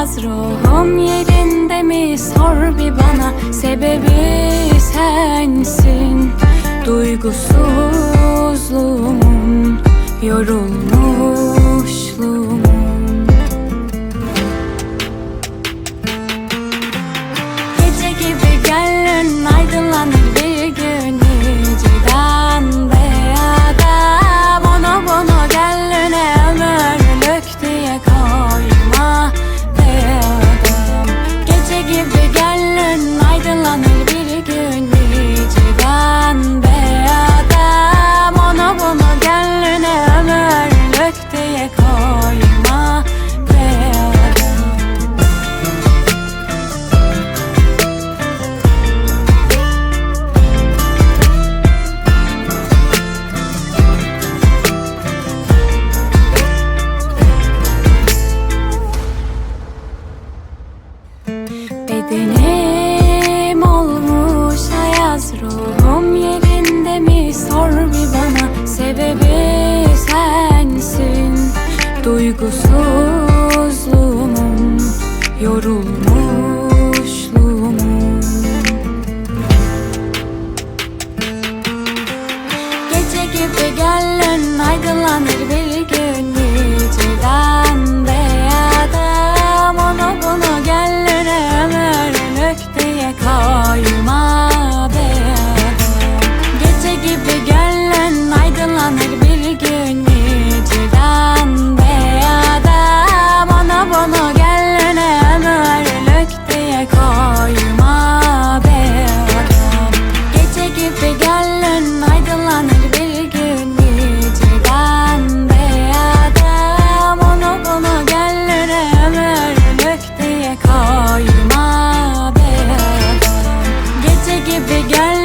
ayaz ruhum yerinde mi? Sor bir bana. Sebebi sensin. Duygusuzluğumun Yorulmuşluğumun Bedenim olmuş ayaz ruhum yerinde mi? Sor bir bana. Sebebi sensin. Duygusuzluğumun yorulmuşluğumun Big girl.